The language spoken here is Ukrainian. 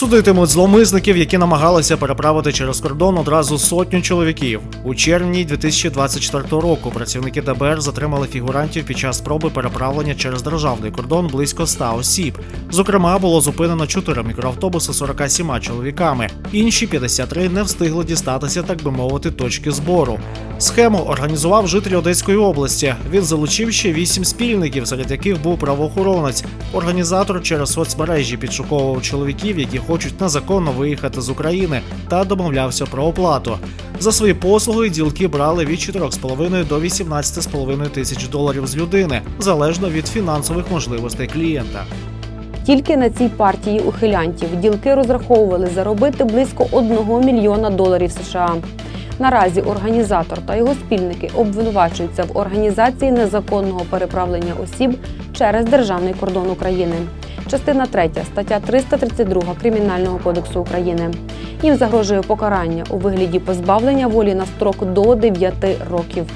Судитимуть зловмисників, які намагалися переправити через кордон одразу сотню чоловіків. У червні 2024 року працівники ДБР затримали фігурантів під час спроби переправлення через державний кордон близько 100 осіб. Зокрема, було зупинено 4 мікроавтобуси з 47 чоловіками. Інші 53 не встигли дістатися, так би мовити, точки збору. Схему організував житель Одеської області. Він залучив ще вісім спільників, серед яких був правоохоронець. Організатор через соцмережі підшуковував чоловіків, які хочуть незаконно виїхати з України, та домовлявся про оплату. За свої послуги ділки брали від 4,5 до 18,5 тисяч доларів з людини, залежно від фінансових можливостей клієнта. Тільки на цій партії ухилянтів ділки розраховували заробити близько 1 мільйона доларів США. Наразі організатор та його спільники обвинувачуються в організації незаконного переправлення осіб через державний кордон України. Частина 3, стаття 332 Кримінального кодексу України. Їм загрожує покарання у вигляді позбавлення волі на строк до 9 років.